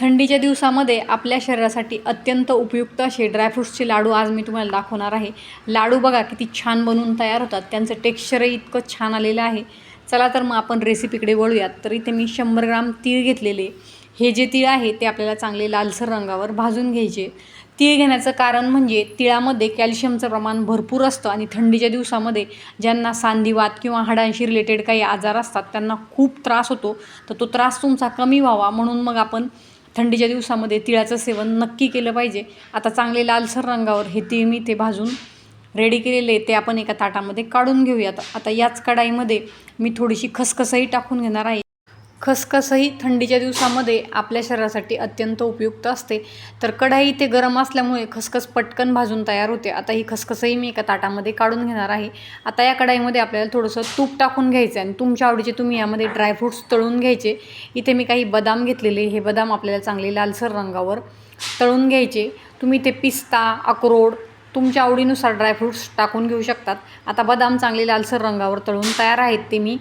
थंडीच्या दिवसामध्ये आपल्या शरीरासाठी अत्यंत उपयुक्त असे ड्रायफ्रूट्सचे लाडू आज मी तुम्हाला दाखवणार आहे. लाडू बघा किती छान बनवून तयार होतात. त्यांचं टेक्स्चरही इतकं छान आलेलं आहे. चला तर मग आपण रेसिपीकडे वळूयात. तर इथे मी शंभर ग्राम तीळ घेतलेले. हे जे तीळ आहे ते आपल्याला चांगले लालसर रंगावर भाजून घ्यायचे. तीळ घेण्याचं कारण म्हणजे तिळामध्ये कॅल्शियमचं प्रमाण भरपूर असतं आणि थंडीच्या दिवसामध्ये ज्यांना सांधिवात किंवा हाडांशी रिलेटेड काही आजार असतात त्यांना खूप त्रास होतो. तर तो त्रास तुमचा कमी व्हावा. म्हणून मग आपण थंडीच्या दिवसामध्ये तिळाचं सेवन नक्की केलं पाहिजे. आता चांगले लालसर रंगावर हे तीळ मी ते भाजून रेडी केलेले ते आपण एका ताटामध्ये काढून घेऊयात. आता याच कढाईमध्ये मी थोडीशी खसखसही टाकून घेणार आहे. खसखसही थंडीच्या दिवसामध्ये आपल्या शरीरासाठी अत्यंत उपयुक्त असते. तर कढाई ते गरम असल्यामुळे खसखस पटकन भाजून तयार होते. आता ही खसखसही मी एका ताटामध्ये काढून घेणार आहे. आता या कढाईमध्ये आपल्याला थोडंसं तूप टाकून घ्यायचं आहे आणि तुमच्या आवडीचे तुम्ही यामध्ये ड्रायफ्रूट्स तळून घ्यायचे. इथे मी काही बदाम घेतलेले हे बदाम आपल्याला चांगले लालसर रंगावर तळून घ्यायचे. तुम्ही ते पिस्ता अक्रोड तुमच्या आवडीनुसार ड्रायफ्रूट्स टाकून घेऊ शकतात. आता बदाम चांगले लालसर रंगावर तळून तयार आहेत ते मी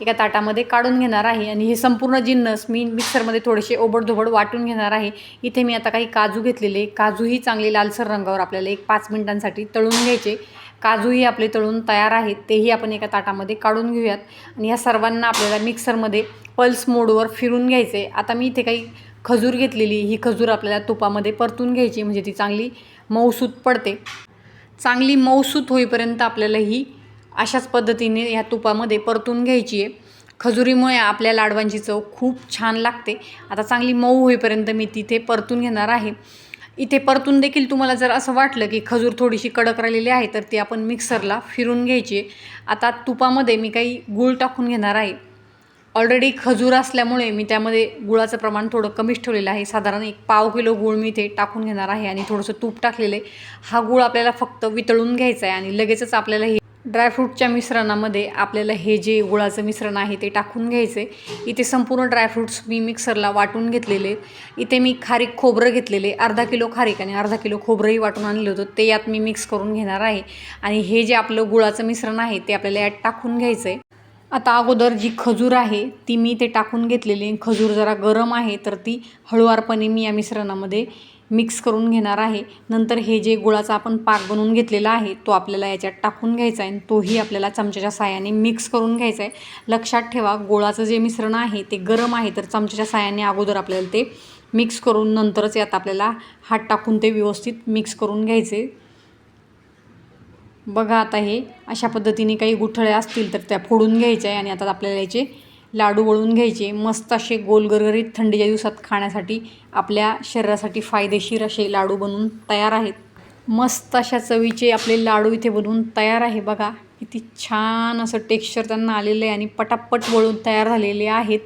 एका ताटामध्ये काढून घेणार आहे आणि हे संपूर्ण जिन्नस मी मिक्सरमध्ये थोडेसे ओबडधोबड वाटून घेणार आहे. इथे मी आता काही काजू घेतलेले. काजूही चांगले लालसर रंगावर आपल्याला एक पाच मिनिटांसाठी तळून घ्यायचे. काजूही आपले तळून तयार आहेत. तेही आपण एका ताटामध्ये काढून घेऊयात. आणि या सर्वांना आपल्याला मिक्सरमध्ये पल्स मोडवर फिरून घ्यायचे आता मी इथे काही खजूर घेतलेली. ही खजूर आपल्याला तुपामध्ये परतून घ्यायची. म्हणजे ती चांगली मऊसूत पडते. चांगली मऊसूत होईपर्यंत आपल्याला ही अशाच पद्धतीने ह्या तुपामध्ये परतून घ्यायची आहे. खजुरीमुळे आपल्या लाडवांची चव खूप छान लागते. आता चांगली मऊ होईपर्यंत मी तिथे परतून घेणार आहे. इथे परतून देखील तुम्हाला जर असं वाटलं की खजूर थोडीशी कडक राहिलेली आहे तर ती आपण मिक्सरला फिरून घ्यायची आहे. आता तुपामध्ये मी काही गूळ टाकून घेणार आहे. ऑलरेडी खजूर असल्यामुळे मी त्यामध्ये गुळाचं प्रमाण थोडं कमीच ठेवलेलं आहे. साधारण एक पाव किलो गूळ मी इथे टाकून घेणार आहे आणि थोडंसं तूप टाकलेलं आहे. हा गूळ आपल्याला फक्त वितळून घ्यायचा आहे आणि लगेचच आपल्याला हे ड्रायफ्रूटच्या मिश्रणामध्ये आपल्याला हे जे गुळाचं मिश्रण आहे ते टाकून घ्यायचे. इथे संपूर्ण ड्रायफ्रूट्स मी मिक्सरला वाटून घेतलेले. इथे मी खारीक खोबरं घेतलेले. अर्धा किलो खारीक आणि अर्धा किलो खोबरंही वाटून आणलं होतं. ते यात मी मिक्स करून घेणार आहे. आणि हे जे आपलं गुळाचं मिश्रण आहे ते आपल्याला यात टाकून घ्यायचं आहे आता अगोदर जी खजूर आहे ती मी ते टाकून घेतलेली खजूर जरा गरम आहे तर ती हळुवारपणे मी या मिश्रणामध्ये मिक्स करून घेणार आहे. नंतर हे जे गुळाचा आपण पाक बनवून घेतलेला आहे तो आपल्याला याच्यात टाकून घ्यायचा आहे आणि तोही आपल्याला चमच्याच्या साहाय्याने मिक्स करून घ्यायचा आहे. लक्षात ठेवा गुळाचं जे मिश्रण आहे ते गरम आहे तर चमच्याच्या साहाय्याने अगोदर आपल्याला ते मिक्स करून नंतरच यात आपल्याला हात टाकून ते व्यवस्थित मिक्स करून घ्यायचे. बघा आता हे अशा पद्धतीने काही गुठळ्या असतील तर त्या फोडून घ्यायच्या आहे आणि आता आपल्याला याचे लाडू वळून घ्यायचे. मस्त असे गोलगरगरीत थंडीच्या दिवसात खाण्यासाठी आपल्या शरीरासाठी फायदेशीर असे लाडू बनवून तयार आहेत. मस्त अशा चवीचे आपले लाडू इथे बनवून तयार आहे बघा. किती छान असं टेक्स्चर त्यांना आलेलं आहे आणि पटापट वळून तयार झालेले आहेत.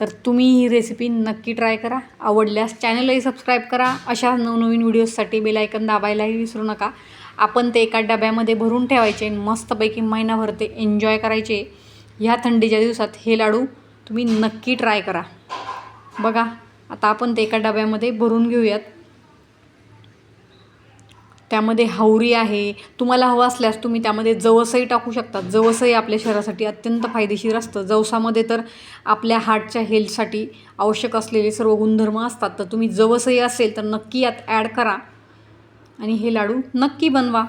तर तुम्ही ही रेसिपी नक्की ट्राय करा. आवडल्यास चॅनलही सबस्क्राईब करा. अशा नवनवीन व्हिडिओजसाठी बेलायकन दाबायलाही विसरू नका. आपण ते एका डब्यामध्ये भरून ठेवायचे मस्तपैकी महिनाभर ते एन्जॉय करायचे. ह्या थंडीच्या दिवसात हे लाडू तुम्ही नक्की ट्राय करा. बघा आता आपण ते एका डब्यामध्ये भरून घेऊयात. त्यामध्ये हावरी आहे. तुम्हाला हवं असल्यास तुम्ही त्यामध्ये जवसही टाकू शकता. जवसही आपल्या शरीरासाठी अत्यंत फायदेशीर असतं. जवसामध्ये तर आपल्या हार्टच्या हेल्थसाठी आवश्यक असलेले सर्व गुणधर्म असतात. तर तुम्ही जवसही असेल तर नक्की यात ॲड करा. आणि हे लाडू नक्की बनवा.